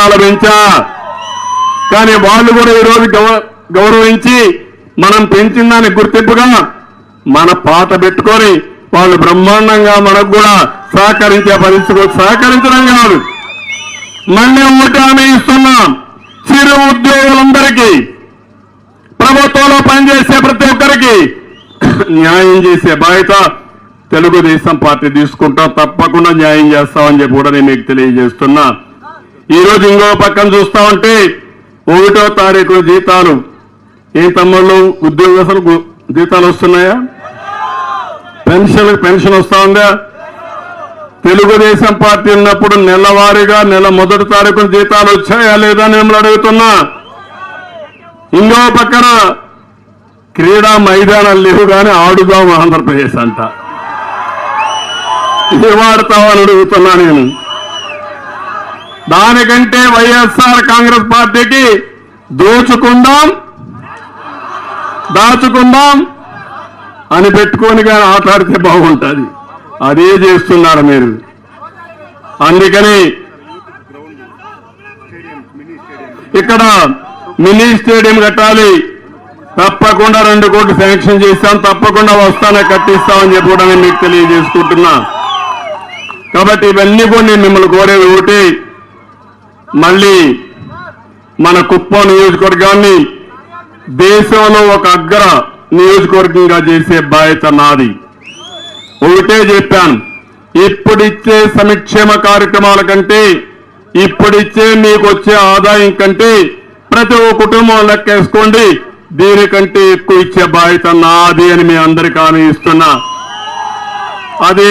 జీతాలు పెంచా కానీ వాళ్ళు కూడా ఈరోజు గౌరవించి మనం పెంచిన దానికి గుర్తింపుగా మన పాట పెట్టుకొని వాళ్ళు బ్రహ్మాండంగా మనకు కూడా సహకరించే పరిస్థితి సహకరించడం కాదు. మళ్ళీ ఒకటి హామీ ఇస్తున్నాం. చిరు ఉద్యోగులందరికీ ప్రభుత్వంలో పనిచేసే ప్రతి ఒక్కరికి న్యాయం చేసే బాధ్యత తెలుగుదేశం పార్టీ తీసుకుంటాం. తప్పకుండా న్యాయం చేస్తామని చెప్పి కూడా నేను మీకు తెలియజేస్తున్నా. ఈ రోజు ఇంకో పక్కన చూస్తా ఉంటే ఒకటో తారీఖు జీతాలు. ఏ తమ్ముళ్ళు ఉద్యోగస్తులకు జీతాలు వస్తున్నాయా? పెన్షన్ పెన్షన్ వస్తా ఉందా? తెలుగుదేశం పార్టీ ఉన్నప్పుడు నెలవారీగా నెల మొదటి తారీఖున జీతాలు వచ్చాయా లేదా అని మిమ్మల్ని అడుగుతున్నా. ఇంకో పక్కన క్రీడా మైదానాలు లేవు కానీ ఆడుదాం ఆంధ్రప్రదేశ్ అంట. ఇది వాడతామని అడుగుతున్నా నేను. దానికంటే వైఎస్ఆర్ కాంగ్రెస్ పార్టీకి దోచుకుందాం దాచుకుందాం అని పెట్టుకొని కానీ ఆటాడితే బాగుంటుంది. అదే చేస్తున్నారు మీరు. అందుకని ఇక్కడ మినీ స్టేడియం కట్టాలి. తప్పకుండా రెండు కోట్లు శాంక్షన్ చేస్తాం తప్పకుండా వస్తానే కట్టిస్తామని చెప్పి కూడా నేను మీకు తెలియజేసుకుంటున్నా. కాబట్టి ఇవన్నీ కూడా నేను మిమ్మల్ని కోరేది ఒకటి మళ్ళీ మన కుప్పం నియోజకవర్గాన్ని దేశంలో ఒక అగ్ర నియోజకవర్గంగా చేసే బాధ్యత నాది. ఒకటే చెప్పాను ఇప్పుడిచ్చే సంక్షేమ కార్యక్రమాల కంటే ఇప్పుడిచ్చే మీకు వచ్చే ఆదాయం కంటే ప్రతి ఒక్క కుటుంబం లెక్కేసుకోండి. దీనికంటే ఎక్కువ ఇచ్చే బాధ్యత నాది అని మీ అందరికీ హామీ ఇస్తున్నా. అదే